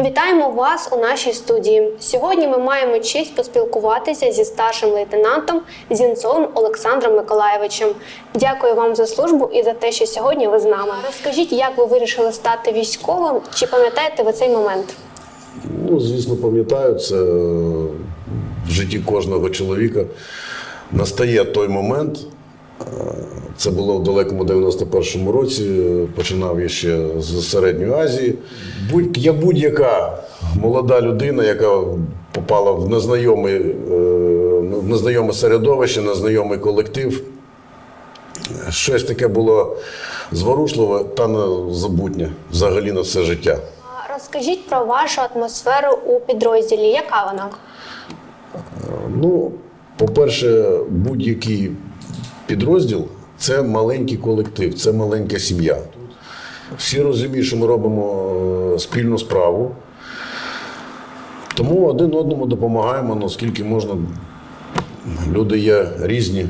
Вітаємо вас у нашій студії. Сьогодні ми маємо честь поспілкуватися зі старшим лейтенантом Зінцовим Олександром Миколаєвичем. Дякую вам за службу і за те, що сьогодні ви з нами. Розкажіть, як ви вирішили стати військовим? Чи пам'ятаєте ви цей момент? Ну, звісно, пам'ятаю, це е, в житті кожного чоловіка настає той момент. Це було в далекому 91-му році. Починав я ще з Середньої Азії. Будь, як будь-яка молода людина, яка попала в незнайоме, в незнайоме середовище, незнайомий колектив, щось таке було зворушливе та незабутнє взагалі на все життя. Розкажіть про вашу атмосферу у підрозділі. Яка вона? Ну, по-перше, будь-який підрозділ це маленький колектив, це маленька сім'я. Всі розуміють, що ми робимо е, спільну справу. Тому один одному допомагаємо, наскільки можна. Люди є різні.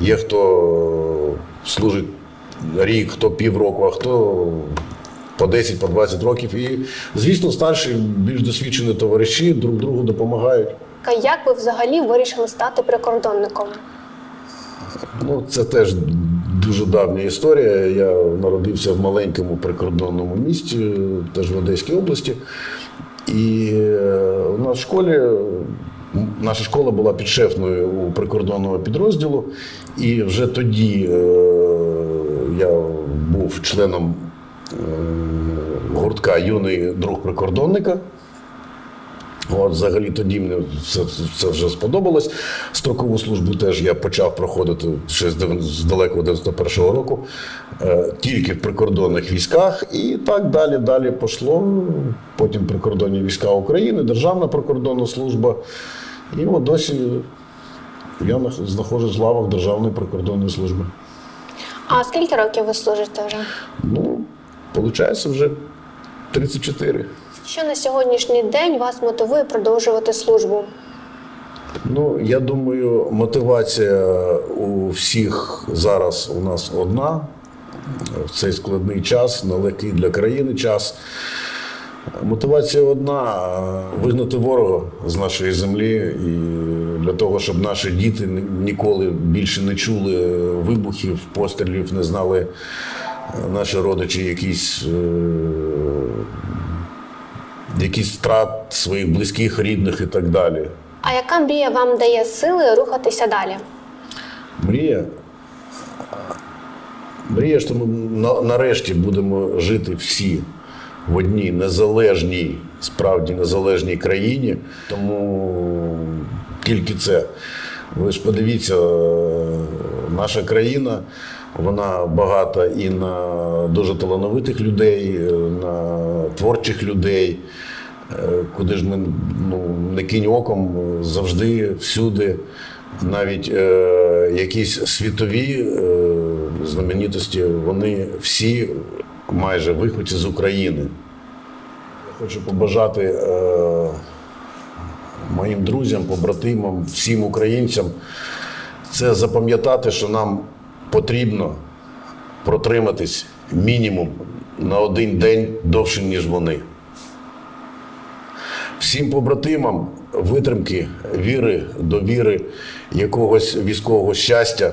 Є хто служить рік, хто півроку, а хто по 10, по 20 років. І, звісно, старші, більш досвідчені товариші друг другу допомагають. А Як ви взагалі вирішили стати прикордонником? Ну, це теж дуже давня історія. Я народився в маленькому прикордонному місті, теж в Одеській області. І е, у нас в школі, наша школа була підшефною у прикордонного підрозділу. І вже тоді е, я був членом е, гуртка Юний друг прикордонника. От, взагалі тоді мені це, це вже сподобалось. Строкову службу теж я почав проходити ще з з далекого 91-го року, е, тільки в прикордонних військах, і так далі, далі пішло. Потім прикордонні війська України, Державна прикордонна служба. І от досі я знаходжусь в лавах Державної прикордонної служби. А скільки років ви служите вже? Ну, виходить, вже 34. Що на сьогоднішній день вас мотивує продовжувати службу? Ну, я думаю, мотивація у всіх зараз у нас одна в цей складний час, нелегкий для країни час. Мотивація одна вигнати ворога з нашої землі і для того, щоб наші діти ніколи більше не чули вибухів, пострілів, не знали е, наші родичі якісь, е, якісь втрат своїх близьких, рідних і так далі. А яка мрія вам дає сили рухатися далі? Мрія. Мрія, що ми нарешті будемо жити всі в одній незалежній, справді незалежній країні. Тому тільки це. Ви ж подивіться, е, наша країна, вона багата і на дуже талановитих людей, е, на творчих людей. Е, Куди ж ми ну, не кинь оком, завжди, всюди, навіть е, якісь світові е, знаменитості, вони всі майже виходять з України. Хочу побажати е, моїм друзям, побратимам, всім українцям це запам'ятати, що нам потрібно протриматись мінімум на один день довше, ніж вони. Всім побратимам витримки, віри, довіри, якогось військового щастя,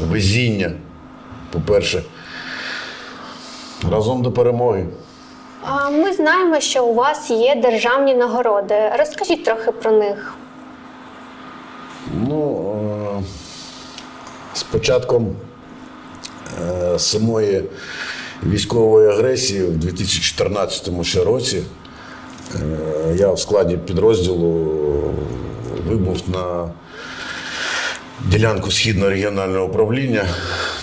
везіння, по-перше, разом до перемоги. Ми знаємо, що у вас є державні нагороди. Розкажіть трохи про них. Ну, е, з початком е, самої військової агресії в 2014 ще році е, я в складі підрозділу вибув на ділянку Східного регіонального управління,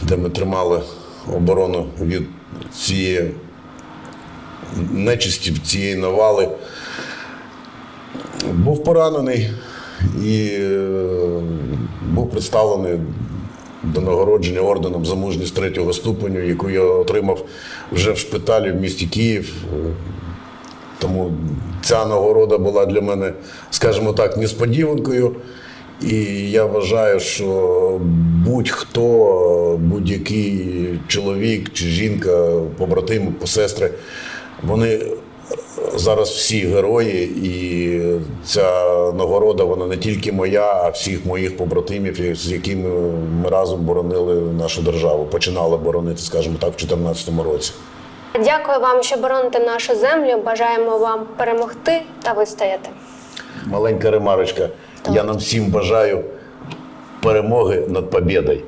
де ми тримали оборону від цієї нечисті, цієї навали. Був поранений і е, був представлений до нагородження орденом за мужність третього ступеню, яку я отримав вже в шпиталі в місті Київ. Тому ця нагорода була для мене, скажімо так, несподіванкою. І я вважаю, що будь-хто, будь-який чоловік чи жінка, побратими, посестри, вони зараз всі герої, і ця нагорода вона не тільки моя, а всіх моїх побратимів, з якими ми разом боронили нашу державу. Починали боронити, скажімо так, в 2014 році. Дякую вам, що бороните нашу землю. Бажаємо вам перемогти та вистояти. Маленька ремарочка. Я нам всім бажаю перемоги над побєдою.